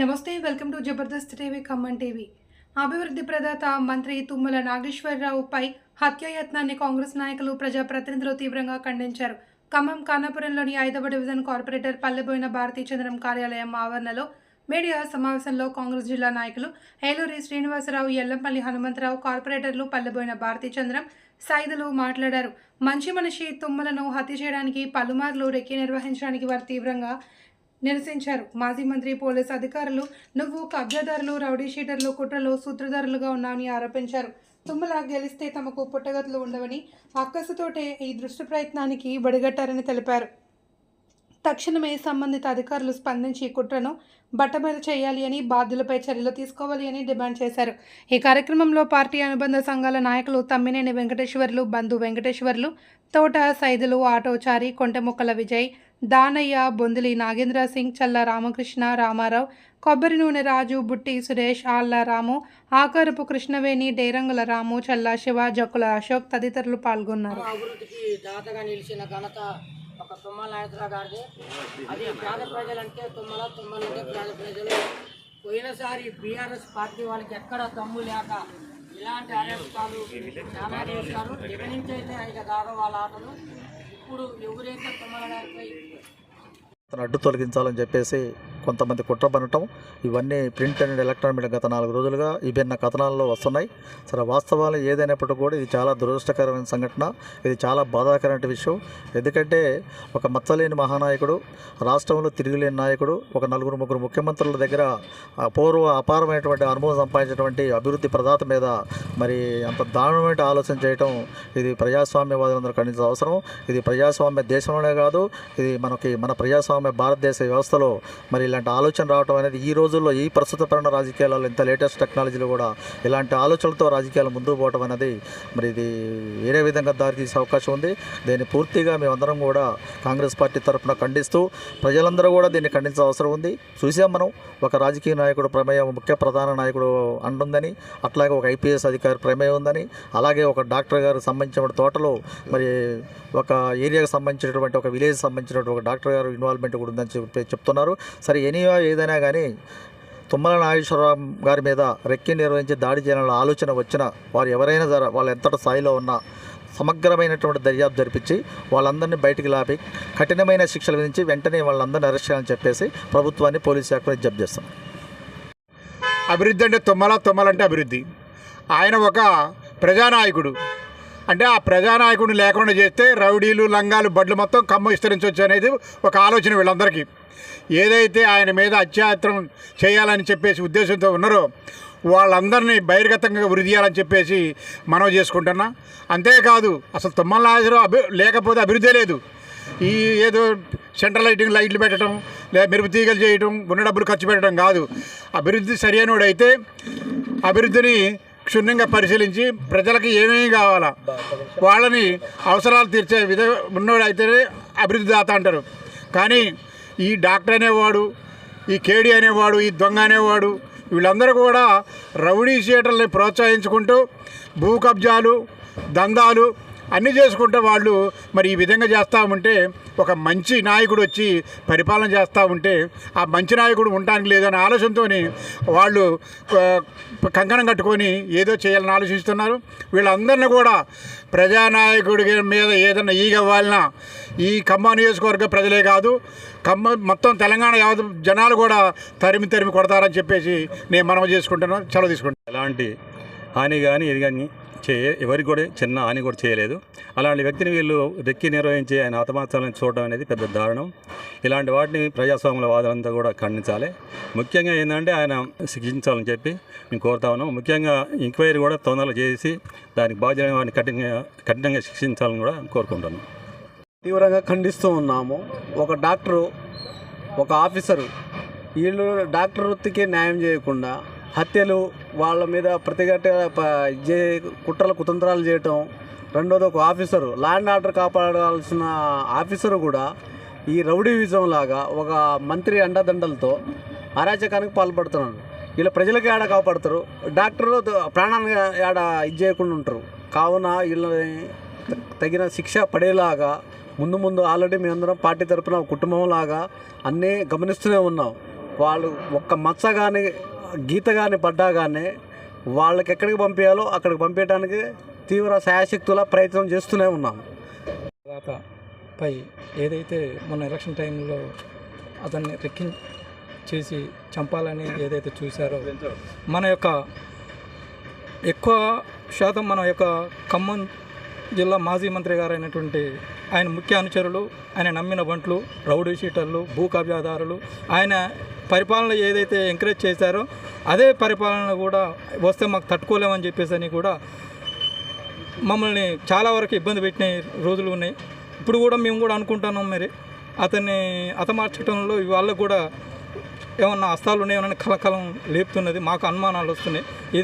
నమస్తే welcome to Jabardasth TV Khammam TV. అభివృద్ధి ప్రదాత మంత్రి తుమ్మల నాగేశ్వరరావుపై హత్యాయత్నాన్ని కాంగ్రెస్ నాయకులు ప్రజాప్రతినిధులు తీవ్రంగా ఖండించారు. ఖమ్మం ఖానాపురంలోని ఐదవ డివిజన్ కార్పొరేటర్ పల్లెబోయిన భారతీ చంద్రం కార్యాలయం ఆవరణలో మీడియా సమావేశంలో కాంగ్రెస్ జిల్లా నాయకులు ఏలూరి శ్రీనివాసరావు ఎల్లంపల్లి హనుమంతరావు కార్పొరేటర్లు పల్లెబోయిన భారతీ చంద్రం సైదులు మాట్లాడారు. మంచి మనిషి తుమ్మలను హత్య చేయడానికి పలుమార్లు రెక్కి నిర్వహించడానికి వారు తీవ్రంగా నిరసించారు. మాజీ మంత్రి పోలీసు అధికారులు నువ్వు కబ్జాదారులు రౌడీ షీటర్లు కుట్రలు సూత్రధారులుగా ఉన్నావని ఆరోపించారు. తుమ్మల గెలిస్తే తమకు పుట్టగతులు ఉండవని అక్కసుతోటే ఈ దృష్టి ప్రయత్నానికి బడిగట్టారని తెలిపారు. తక్షణమే సంబంధిత అధికారులు స్పందించి ఈ కుట్రను బట్టబయలు చేయాలి అని బాధ్యులపై చర్యలు తీసుకోవాలి అని డిమాండ్ చేశారు. ఈ కార్యక్రమంలో పార్టీ అనుబంధ సంఘాల నాయకులు తమ్మినేని వెంకటేశ్వర్లు బంధు వెంకటేశ్వర్లు తోట సైదులు ఆటోచారి కొంటెముక్కల విజయ్ దానయ్య బొందిలి నాగేంద్ర సింగ్ చల్ల రామకృష్ణ రామారావు కొబ్బరి నూనె రాజు బుట్టి సురేష్ ఆళ్ళ రాము ఆకారపు కృష్ణవేణి డేరంగుల రాము చల్ల శివ జక్కుల అశోక్ తదితరులు పాల్గొన్నారు. అభివృద్ధికి దాతగా నిలిచిన ఘనత ఒక తుమ్మల నాయకురావు గారిది. అది పేద ప్రజలంటే తుమ్మల తుమ్మలంటే పేద ప్రజలు. పోయినసారి బీఆర్ఎస్ పార్టీ వాళ్ళకి ఎక్కడ దమ్ము లేక ఇలాంటి అరెస్టాలు చాలా చేస్తారు ఇక నుంచి అయితే ఇక కాదు వాళ్ళ ఆటలు ఇప్పుడు ఎవరైతే అతను అడ్డు తొలగించాలని చెప్పేసి కొంతమంది కుట్ర పనటం ఇవన్నీ ప్రింట్ అండ్ ఎలక్ట్రానిక్ మీడియా గత నాలుగు రోజులుగా విభిన్న కథనాల్లో వస్తున్నాయి. సరే వాస్తవాలు ఏదైనప్పటికీ కూడా ఇది చాలా దురదృష్టకరమైన సంఘటన. ఇది చాలా బాధాకరమైన విషయం. ఎందుకంటే ఒక మచ్చలేని మహానాయకుడు రాష్ట్రంలో తిరుగులేని నాయకుడు ఒక నలుగురు ముగ్గురు ముఖ్యమంత్రుల దగ్గర అపూర్వ అపారమైనటువంటి అనుభవం సంపాదించినటువంటి అభివృద్ధి ప్రదాత మీద మరి అంత దారుణమైన ఆలోచన చేయటం ఇది ప్రజాస్వామ్యవాదులందరూ ఖండించిన అవసరం. ఇది ప్రజాస్వామ్య దేశంలోనే కాదు ఇది మనకి మన ప్రజాస్వామ్య భారతదేశ వ్యవస్థలో మరి ఇలా ఇలాంటి ఆలోచన రావడం అనేది ఈ రోజుల్లో ఈ ప్రస్తుత పరణ రాజకీయాలలో ఇంత లేటెస్ట్ టెక్నాలజీలు కూడా ఇలాంటి ఆలోచనలతో రాజకీయాలు ముందుకు పోవడం అనేది మరి ఇది వేరే విధంగా దారితీసే అవకాశం ఉంది. దీన్ని పూర్తిగా మేమందరం కూడా కాంగ్రెస్ పార్టీ తరఫున ఖండిస్తూ ప్రజలందరూ కూడా దీన్ని ఖండించాల్సిన అవసరం ఉంది. చూసాం మనం ఒక రాజకీయ నాయకుడు ప్రమేయం ముఖ్య ప్రధాన నాయకుడు అంటుందని అట్లాగే ఒక ఐపీఎస్ అధికారి ప్రమేయం ఉందని అలాగే ఒక డాక్టర్ గారికి సంబంధించిన తోటలో మరి ఒక ఏరియాకి సంబంధించినటువంటి ఒక విలేజ్ సంబంధించినటువంటి ఒక డాక్టర్ గారు ఇన్వాల్వ్మెంట్ కూడా ఉందని చెప్పి చెప్తున్నారు. సరే ఎనీ ఏదైనా కానీ తుమ్మల నాగేశ్వరరావు గారి మీద రెక్కి నిర్వహించి దాడి చేయాలన్న ఆలోచన వచ్చిన వారు ఎవరైనా సరే వాళ్ళు ఎంతటి స్థాయిలో ఉన్నా సమగ్రమైనటువంటి దర్యాప్తు జరిపించి వాళ్ళందరినీ బయటికి లాపి కఠినమైన శిక్షలు విధించి వెంటనే వాళ్ళందరినీ అరెస్ట్ చేయాలని చెప్పేసి ప్రభుత్వాన్ని పోలీసు శాఖ విజ్ఞప్తి చేస్తాం. అభివృద్ధి అంటే తుమ్మల తుమ్మలంటే అభివృద్ధి. ఆయన ఒక ప్రజానాయకుడు. అంటే ఆ ప్రజానాయకుడిని లేకుండా చేస్తే రౌడీలు లంగాలు బడ్లు మొత్తం కమ్మ విస్తరించవచ్చు అనేది ఒక ఆలోచన వీళ్ళందరికీ. ఏదైతే ఆయన మీద అత్యాత్రం చేయాలని చెప్పేసి ఉద్దేశంతో ఉన్నారో వాళ్ళందరినీ బహిర్గతంగా వృద్ధి చేయాలని చెప్పేసి మనవి చేసుకుంటున్నా. అంతేకాదు అసలు తుమ్మల నాగేశ్వరరావు అభి లేకపోతే అభివృద్ధి లేదు. ఈ ఏదో సెంట్రల్ లైటింగ్ లైట్లు పెట్టడం లేదా మెరుపు తీగలు చేయడం ఉన్న డబ్బులు ఖర్చు పెట్టడం కాదు. అభివృద్ధి సరైనడైతే అభివృద్ధిని క్షుణ్ణంగా పరిశీలించి ప్రజలకు ఏమేమి కావాలా వాళ్ళని అవసరాలు తీర్చే విధ ఉన్నోడైతేనే అభివృద్ధి దాత అంటారు. కానీ ఈ డాక్టర్ అనేవాడు ఈ కేడీ అనేవాడు ఈ దొంగ అనేవాడు వీళ్ళందరూ కూడా రౌడీ థియేటర్ని ప్రోత్సహించుకుంటూ భూ కబ్జాలు దందాలు అన్నీ చేసుకుంటూ వాళ్ళు మరి ఈ విధంగా చేస్తూ ఉంటే ఒక మంచి నాయకుడు వచ్చి పరిపాలన చేస్తూ ఉంటే ఆ మంచి నాయకుడు ఉండడానికి లేదనే ఆలోచనతో వాళ్ళు కంకణం కట్టుకొని ఏదో చేయాలని ఆలోచిస్తున్నారు. వీళ్ళందరినీ కూడా ప్రజానాయకుడి మీద ఏదైనా ఈగవ్వాలన్నా ఈ ఖమ్మం నియోజకవర్గ ప్రజలే కాదు ఖమ్మం మొత్తం తెలంగాణ యావత్ జనాలు కూడా తరిమి తరిమి కొడతారని చెప్పేసి నేను మనవి చేసుకుంటున్నాను చలవ తీసుకుంటాను ఎలాంటి హాని కానీ ఇది కానీ చేయ ఎవరికి కూడా చిన్న హాని కూడా చేయలేదు. అలాంటి వ్యక్తిని వీళ్ళు రెక్కి నిర్వహించి ఆయన హతమార్చాలని చూడడం అనేది పెద్ద దారుణం. ఇలాంటి వాటిని ప్రజాస్వామ్య వాదనంతా కూడా ఖండించాలి. ముఖ్యంగా ఏంటంటే ఆయన శిక్షించాలని చెప్పి మేము కోరుతా ఉన్నాం. ముఖ్యంగా ఎంక్వైరీ కూడా తొందరగా చేసి దానికి బాధ్యత వాడిని కఠినంగా కఠినంగా శిక్షించాలని కూడా కోరుకుంటున్నాం. తీవ్రంగా ఖండిస్తూ ఉన్నాము. ఒక డాక్టరు ఒక ఆఫీసరు వీళ్ళు డాక్టర్ వృత్తికి న్యాయం చేయకుండా హత్యలు వాళ్ళ మీద ప్రతిఘట ప- కుట్రలు కుతంత్రాలు చేయటం. రెండోది ఒక ఆఫీసరు. లా అండ్ ఆర్డర్ కాపాడాల్సిన ఆఫీసరు కూడా ఈ రౌడీవిజం లాగా ఒక మంత్రి అండదండలతో అరాచకానికి పాల్పడుతున్నాడు. వీళ్ళ ప్రజలకు ఏడ కాపాడుతారు? డాక్టర్లు ప్రాణాన్ని ఏడ ఇది చేయకుండా ఉంటారు. కావున వీళ్ళని తగిన శిక్ష పడేలాగా ముందు ముందు ఆల్రెడీ మేమందరం పార్టీ తరపున కుటుంబంలాగా అన్నీ గమనిస్తూనే ఉన్నాం. వాళ్ళు ఒక్క మచ్చ కానీ గీత కానీ పడ్డా కానీ వాళ్ళకి ఎక్కడికి పంపించాలో అక్కడికి పంపించడానికి తీవ్ర శాయశక్తుల ప్రయత్నం చేస్తూనే ఉన్నాం తర్వాత పై ఏదైతే మొన్న ఎలక్షన్ టైంలో అతన్ని రెక్కిం చేసి చంపాలని ఏదైతే చూశారో మన యొక్క ఎక్కువ శాతం మన యొక్క ఖమ్మం జిల్లా మాజీ మంత్రి గారైనటువంటి ఆయన ముఖ్య అనుచరులు ఆయన నమ్మిన బంట్లు రౌడీ షీటర్లు భూ కబ్జాదారులు ఆయన పరిపాలన ఏదైతే ఎంకరేజ్ చేశారో అదే పరిపాలన కూడా వస్తే మాకు తట్టుకోలేమని చెప్పేసి అని కూడా మమ్మల్ని చాలా వరకు ఇబ్బంది పెట్టిన రోజులు ఉన్నాయి. ఇప్పుడు కూడా మేము కూడా అనుకుంటున్నాం మరి అతన్ని హతమార్చడంలో వాళ్ళకు కూడా ఏమన్నా హస్తాలు ఉన్నాయేమని కలకలం లేపుతున్నది మాకు అనుమానాలు వస్తున్నాయి. ఇది